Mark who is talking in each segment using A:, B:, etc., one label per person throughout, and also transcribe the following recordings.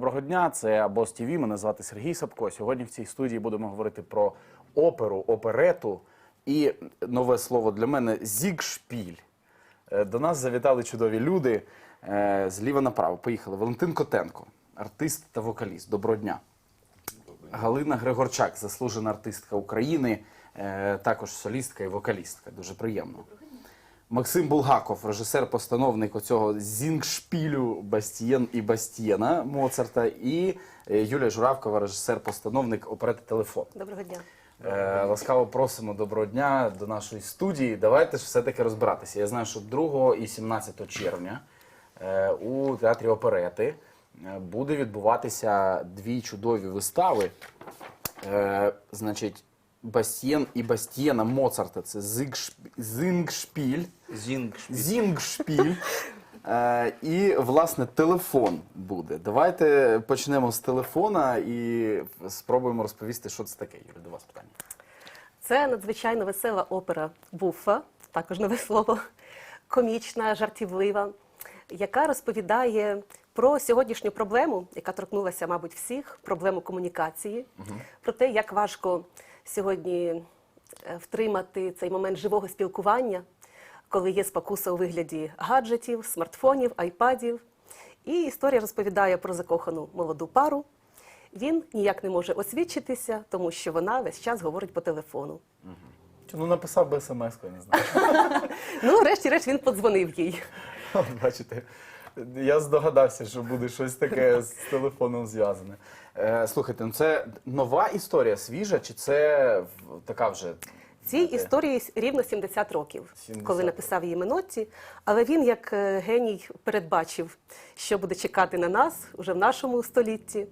A: Доброго дня, це Бос ТВ, Мене звати Сергій Сапко. Сьогодні в цій студії будемо говорити про оперу, оперету і нове слово для мене зігшпіль. Е, До нас завітали чудові люди е, зліва направо. Поїхали. Валентин Котенко, артист та вокаліст. Доброго дня. Галина Григорчак, заслужена артистка України, е, також солістка і вокалістка. Дуже приємно. Максим Булгаков, режисер-постановник оцього зінгшпілю Бастієн і Бастієна Моцарта, і е, Юлія Журавкова, режисер-постановник оперети Телефон.
B: Доброго дня.
A: Е, ласкаво просимо доброго дня до нашої студії. Давайте ж все-таки розбиратися. Я знаю, що 2 і 17 червня е, у театрі оперети буде відбуватися дві чудові вистави. Е, значить, Бастієн і Бастієна Моцарта. Це зигшп- зінгшпіль. Зінгшпіль. Е, і, власне, телефон буде. Давайте почнемо з телефона і спробуємо розповісти, що це таке. Юрій, до вас питання.
B: Це надзвичайно весела опера Буфа, також нове слово, комічна, жартівлива, яка розповідає про сьогоднішню проблему, яка торкнулася, мабуть, всіх, проблему комунікації, про те, як важко сьогодні е, втримати цей момент живого спілкування, коли є спокуса у вигляді гаджетів, смартфонів, айпадів. І історія розповідає про закохану молоду пару. Він ніяк не може освідчитися, тому що вона весь час говорить по телефону.
A: Ну, написав би смс, я не знаю.
B: Ну, врешті-решт, він подзвонив їй.
A: Бачите, я здогадався, що буде щось таке з телефоном зв'язане. Е, слухайте, ну це нова історія, свіжа, чи це в- така вже.
B: Цій історії рівно 70 років,
A: 70
B: коли написав її Менотті. Але він, як е, геній, передбачив, що буде чекати на нас уже в нашому столітті.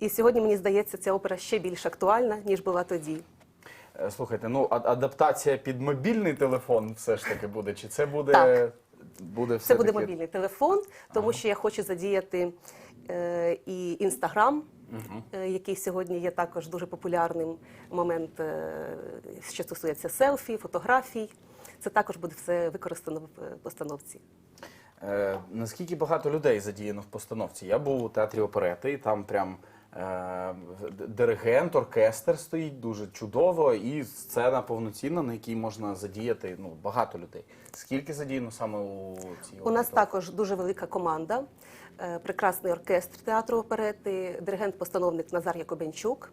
B: І сьогодні, мені здається, ця опера ще більш актуальна, ніж була тоді.
A: е, Слухайте, ну а- адаптація під мобільний телефон все ж таки буде, чи це буде.
B: Так.
A: Буде
B: Це буде мобільний телефон, тому що я хочу задіяти е, і інстаграм, е, який сьогодні є також дуже популярним момент, е, що стосується селфі, фотографій. Це також буде все використано в е, постановці.
A: Е, наскільки багато людей задіяно в постановці? Я був у театрі оперети, і там прям диригент, оркестр стоїть дуже чудово, і сцена повноцінна, на якій можна задіяти ну, багато людей. Скільки задіяно саме у цій
B: У нас також дуже велика команда, е, прекрасний оркестр театру оперети, диригент-постановник Назар Якобенчук.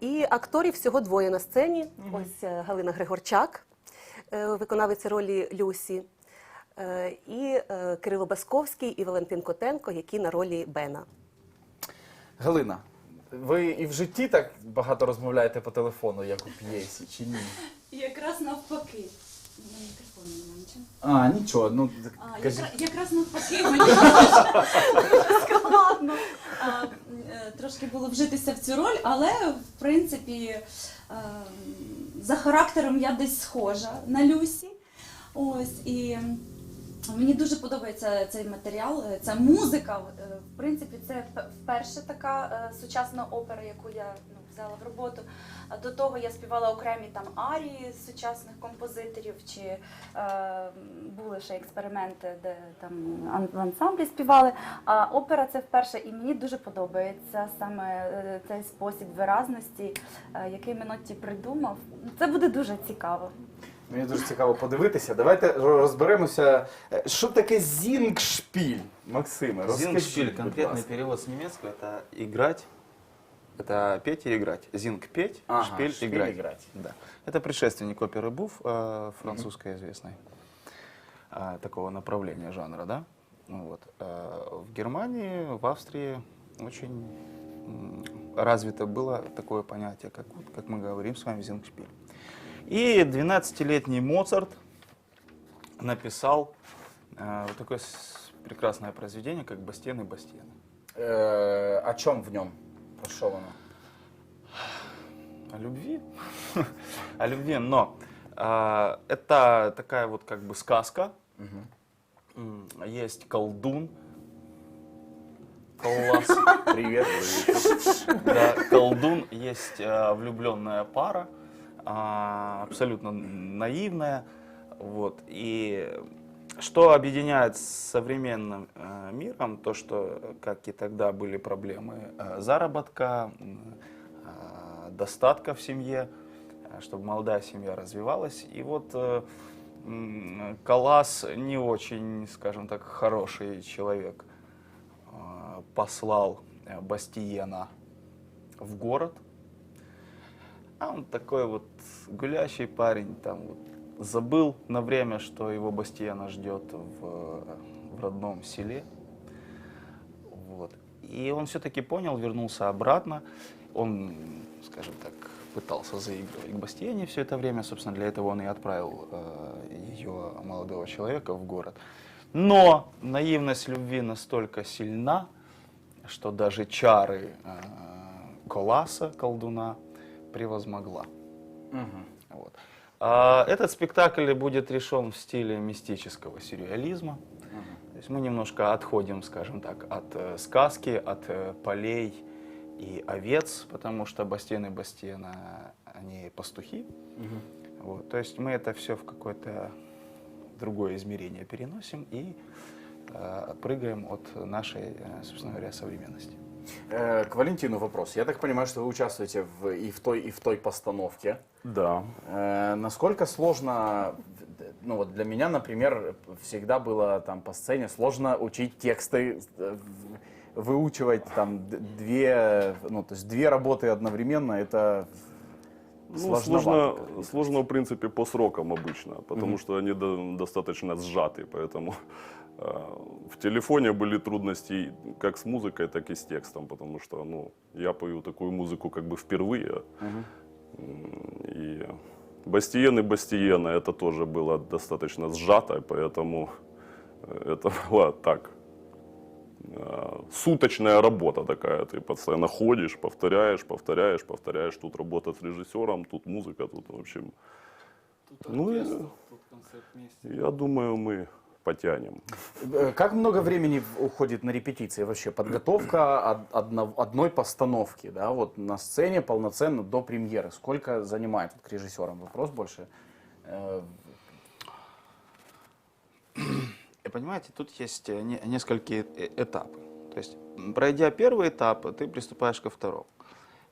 B: І акторів всього двоє на сцені. Ось е, Галина Григорчак, е, виконавиця ролі Люсі, е, і е, Кирило Басковський і Валентин Котенко, які на ролі Бена.
A: Галина, ви і в житті так багато розмовляєте по телефону, як у п'єсі, чи ні?
C: Якраз навпаки. У немає нічого.
A: А, нічого, ну
C: А,
A: кажіть.
C: якраз, якраз навпаки, мені дуже складно а, е, трошки було вжитися в цю роль, але в принципі е, за характером я десь схожа на Люсі. Ось і мені дуже подобається цей матеріал, е, ця музика. Е, В принципі, це вперше така е, сучасна опера, яку я ну, взяла в роботу. До того я співала окремі там арії сучасних композиторів, чи е, були ще експерименти, де там ансамблі співали. А опера це вперше, і мені дуже подобається саме цей спосіб виразності, який Менотті придумав. Це буде дуже цікаво.
A: Мені дуже цікаво подивитися. Давайте ро- розберемося, е, що таке зінгшпіль, Максиме. розкажіть,
D: Зингшпиль,
A: будь
D: конкретный
A: ласка.
D: перевод с немецкого, это играть. Это петь и играть. Зинг петь,
A: Ага,
D: шпиль,
A: шпиль
D: играть.
A: играть.
D: Да. Это предшественник оперы Буф, э, французской известной, э, такого направления жанра, да? Ну Вот. Э, В Германии, в Австрии очень м, развито было такое понятие, как, вот, как мы говорим с вами, зингшпиль. И 12-летний Моцарт написал э, вот такое прекрасное произведение, как «Бастиен и Бастиен».
A: Е, о чому в ньому? Про що воно?
D: О любви. О любви, но а, это такая вот как бы сказка. М, Есть колдун. Класс.
A: Привіт.
D: Да, колдун, есть э, влюбленная пара, абсолютно наивная. Вот, и Что объединяет с современным э, миром, то, что, как и тогда были проблемы э, заработка, э, достатка в семье, чтобы молодая семья развивалась. И вот Калас не очень, скажем так, хороший человек послал Бастиена в город. А он такой вот гулящий парень, там вот забыл на время, что его Бастиена ждет в, в родном селе. Вот. И он все-таки понял, вернулся обратно. Он, скажем так, пытался заигрывать к Бастиене все это время. Собственно, для этого он и отправил э, ее молодого человека в город. Но наивность любви настолько сильна, что даже чары э, Коласа, колдуна, превозмогла. Вот. А, Этот спектакль будет решен в стиле мистического сюрреализма. То есть мы немножко отходим, скажем так, от э, сказки, от э, полей и овец, потому что Бастиен и Бастиена, они пастухи. Вот. То есть мы это все в какое-то другое измерение переносим и э, прыгаем от нашей, э, собственно говоря, современности.
A: Э, К Валентину вопрос. Я так понимаю, что вы участвуете в, и, в той, и в той постановке.
E: Да.
A: Э, Насколько сложно, ну вот для меня, например, всегда было там по сцене сложно учить тексты, э, выучивать там две, ну то есть две работы одновременно, это
E: Ну, сложно, сложно, в принципе, по срокам обычно, потому
A: Мгм.
E: что они до- достаточно сжаты, поэтому в телефоне были трудности как с музыкой, так и с текстом, потому что, ну, я пою такую музыку как бы впервые. М, и Бастиен и Бастиена это тоже было достаточно сжато, поэтому э, это была так э, суточная работа такая. Ты постоянно ходишь, повторяешь, повторяешь, повторяешь. Тут работа с режиссером, тут музыка, тут в общем. ну, и, я думаю, мы потянем.
A: Э, Как много времени уходит на репетиции вообще? Подготовка од- одно- одной постановки, да, вот на сцене полноценно до премьеры. Сколько занимает вот к режиссерам? Вопрос больше. Э,
D: И понимаете, тут есть э, не- несколько э- этапы. То есть, пройдя первый этап, ты приступаешь ко второму.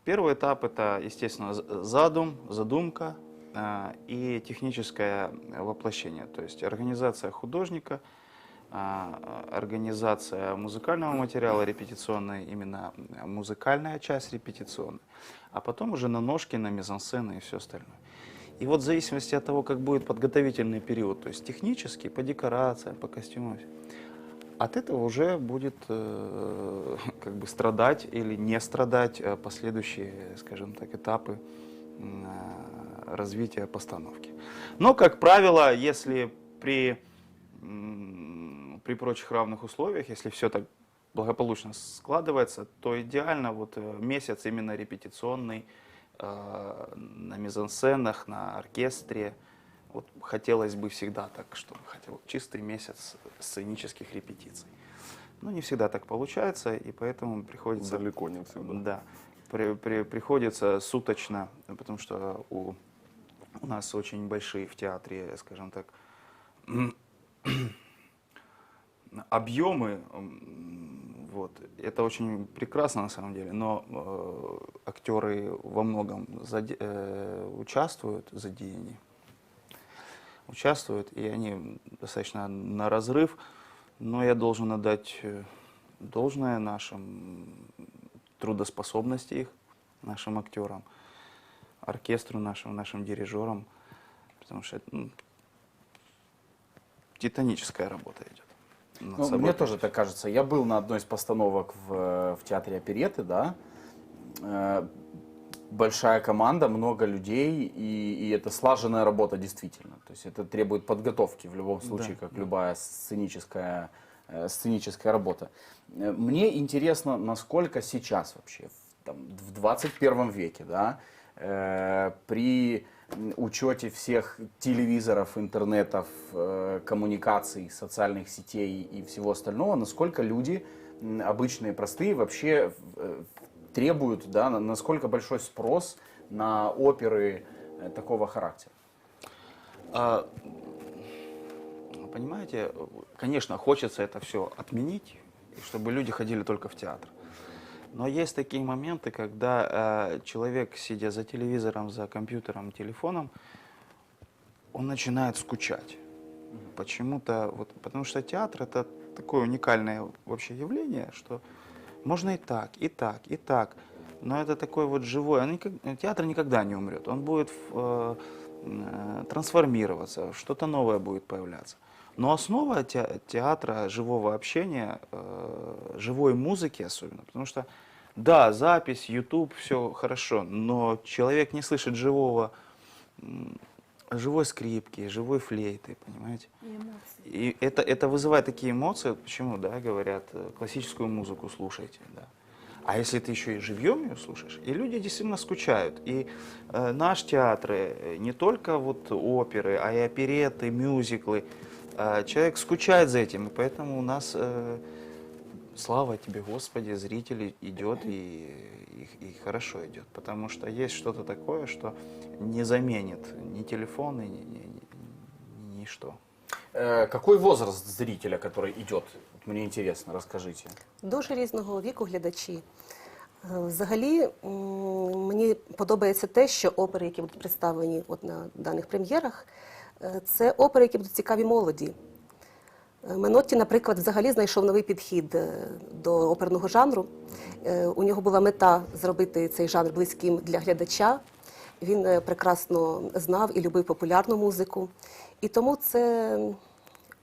D: Первый этап это, естественно, задум, задумка и техническое воплощение. То есть организация художника, а, организация музыкального материала репетиционной, именно музыкальная часть репетиционная, а потом уже на ножки, на мизансцены и все остальное. И вот в зависимости от того, как будет подготовительный период, то есть технический, по декорациям, по костюмам, от этого уже будет э, как бы страдать или не страдать э, последующие, скажем так, этапы э, развития постановки. Но, как правило, если при, при прочих равных условиях, если все так благополучно складывается, то идеально вот э, месяц именно репетиционный э, на мизансценах, на оркестре. Вот хотелось бы всегда так, чтобы хотя бы чистый месяц сценических репетиций. Но не всегда так получается, и поэтому приходится...
E: Далеко не всегда.
D: Да. При- при- приходится суточно, потому что у, у нас очень большие в театре, скажем так, объемы. Вот. Это очень прекрасно на самом деле, но э, актеры во многом заде- э, участвуют в задеянии. Участвуют, и они достаточно на разрыв, но я должен отдать э, должное нашим трудоспособности их, нашим актерам, оркестру нашим, нашим дирижерам, потому что ну, титаническая работа идет.
A: Ну,
D: собой.
A: мне тоже так кажется. Я был на одной из постановок в, э, в театре опереты, да. Э, Большая команда, много людей, и, и это слаженная работа действительно. То есть это требует подготовки в любом случае, как любая сценическая, э, сценическая работа. Э, Мне интересно, насколько сейчас вообще, в, там, в 21 веке, да, при м, учете всех телевизоров, интернетов, э, коммуникаций, социальных сетей и всего остального, насколько люди обычные, простые, вообще э, требуют, да, на- насколько большой спрос на оперы э, такого характера.
D: А, понимаете, конечно, хочется это все отменить, чтобы люди ходили только в театр. Но есть такие моменты, когда э, человек, сидя за телевизором, за компьютером, телефоном, он начинает скучать. Почему-то, вот, потому что театр это такое уникальное вообще явление, что можно и так, и так, и так. Но это такой вот живой, он никак- театр никогда не умрет. Он будет э, э, трансформироваться, что-то новое будет появляться. Но основа те- театра, живого общения, э, живой музыки особенно, потому что, да, запись, YouTube, все хорошо, но человек не слышит живого, живой скрипки, живой флейты, понимаете? И это, это вызывает такие эмоции, почему, да, говорят, э, классическую музыку слушайте, да. А если ты еще и живьем ее слушаешь, и люди действительно скучают. И э, наш театр, э, не только вот оперы, а и опереты, мюзиклы, человек скучает за этим, и поэтому у нас, э, слава тебе, Господи, зрителей идет и, и, и хорошо идет, потому что есть что-то такое, что не заменит ни телефон, ни, ни, ни- ни- ничто.
A: Э, Какой возраст зрителя, который идет? Вот Мне интересно, расскажите.
B: Дуже різного віку глядачі. Е, Взагалі, м, мені подобається те, що опери, які будуть представлені от на даних прем'єрах, е, це опери, які будуть цікаві молоді. Е, Менотті, наприклад, взагалі знайшов новий підхід е, до оперного жанру. Е, У нього була мета зробити цей жанр близьким для глядача. Він е, прекрасно знав і любив популярну музику. І тому це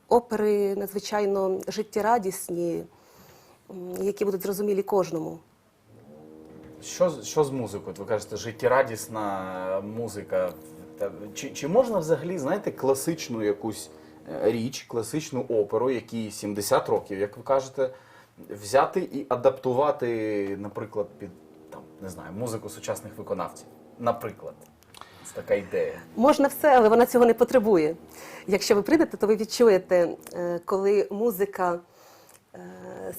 B: опери надзвичайно життєрадісні, які будуть зрозумілі кожному.
A: Що, що з музикою? Ви кажете, життєрадісна музика. Чи, чи можна взагалі, знаєте, класичну якусь е, річ, класичну оперу, якій 70 років, як ви кажете, взяти і адаптувати, наприклад, під там, не знаю, музику сучасних виконавців? Наприклад, це така ідея.
B: Можна все, але вона цього не потребує. Якщо ви прийдете, то ви відчуєте, е, коли музика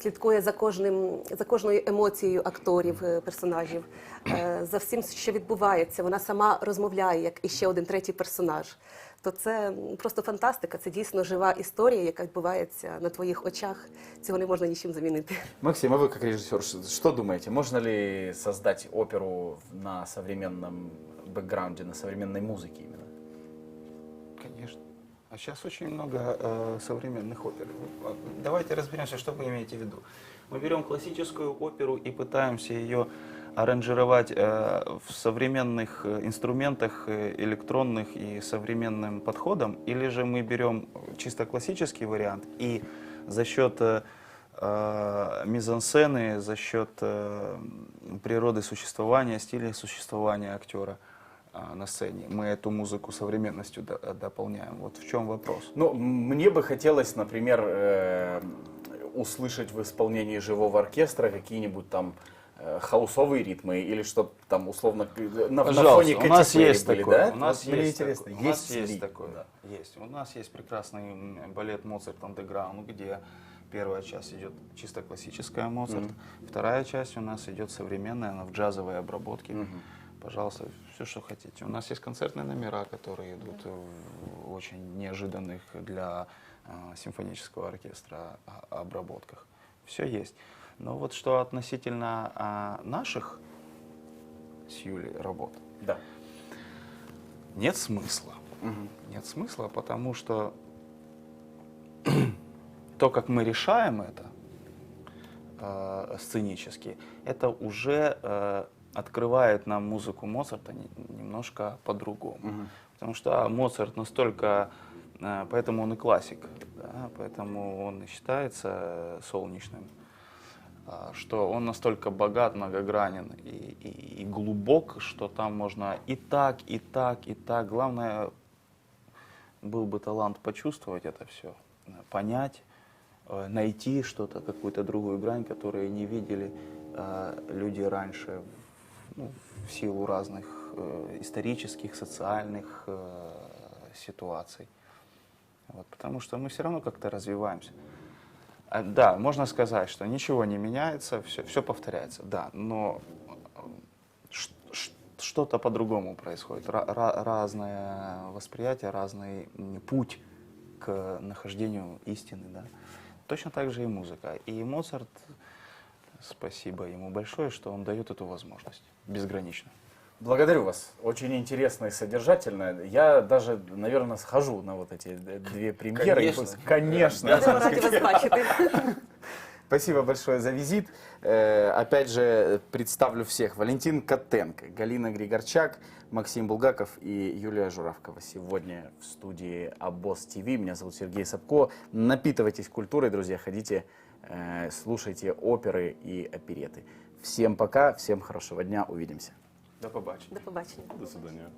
B: слідкує за кожним, за кожною емоцією акторів, е, персонажів, е, за всім, що відбувається. Вона сама розмовляє, як іще один третій персонаж. То це просто фантастика, це дійсно жива історія, яка відбувається на твоїх очах. Цього не можна нічим замінити.
A: Максим, а вы как режиссер, ш- что думаете, можно ли создать оперу на современном бэкграунде, на современной музыке именно?
D: А сейчас очень много э, современных опер. Давайте разберемся, что вы имеете в виду. Мы берем классическую оперу и пытаемся ее аранжировать э, в современных э, инструментах э, электронных и современным подходом, или же мы берем чисто классический вариант и за счет э, э, мизансцены, за счет э, природы существования, стиля существования актера на сцене. Мы эту музыку современностью до- дополняем. Вот в чем вопрос.
A: Ну, мне бы хотелось, например, э, услышать в исполнении живого оркестра какие-нибудь там э, хаусовые ритмы или что там условно на, на фоне
D: у нас есть
A: были,
D: такое.
A: да?
D: У нас
A: Вот
D: есть такое. У нас
A: есть
D: есть
A: ли?
D: такое.
A: Да.
D: Есть. У нас есть прекрасный балет Моцарт Андеграунд, где первая часть идет чисто классическая Моцарт, вторая часть у нас идет современная, она в джазовой обработке. Пожалуйста, все, что хотите. У нас есть концертные номера, которые идут в очень неожиданных для э, симфонического оркестра а, обработках. Все есть. Но вот что относительно а, наших с Юлей работ,
A: Да.
D: нет смысла. Нет смысла, потому что то, как мы решаем это э, сценически, это уже э, открывает нам музыку Моцарта не- немножко по-другому. Потому что Моцарт настолько, э, поэтому он и классик, да, поэтому он и считается э, солнечным, а, что он настолько богат, многогранен и, и- и глубок, что там можно и так, и так, и так. Главное, был бы талант почувствовать это все, понять, э, найти что-то, какую-то другую грань, которую не видели люди раньше ну, в силу разных э, исторических, социальных э, ситуаций. Вот, потому что мы все равно как-то развиваемся. А, Да, можно сказать, что ничего не меняется, все, все повторяется, да, но э, что-то по-другому происходит, Ра- ра- разное восприятие, разный путь к нахождению истины, да. Точно так же и музыка. И Моцарт, спасибо ему большое, что он дает эту возможность безгранично.
A: Благодарю вас. Очень интересно и содержательно. Я даже, наверное, схожу на вот эти две премьеры.
D: Конечно.
A: Конечно. Спасибо большое за визит. Э, опять же, представлю всех. Валентин Котенко, Галина Григорчак, Максим Булгаков и Юлия Журавкова. Сегодня в студии Абос ТВ. Меня зовут Сергей Сапко. Напитывайтесь культурой, друзья. Ходите, слушайте оперы и опереты. Всем пока, всем хорошего дня. Увидимся.
D: До побачення.
B: До побачення.
E: До свидания.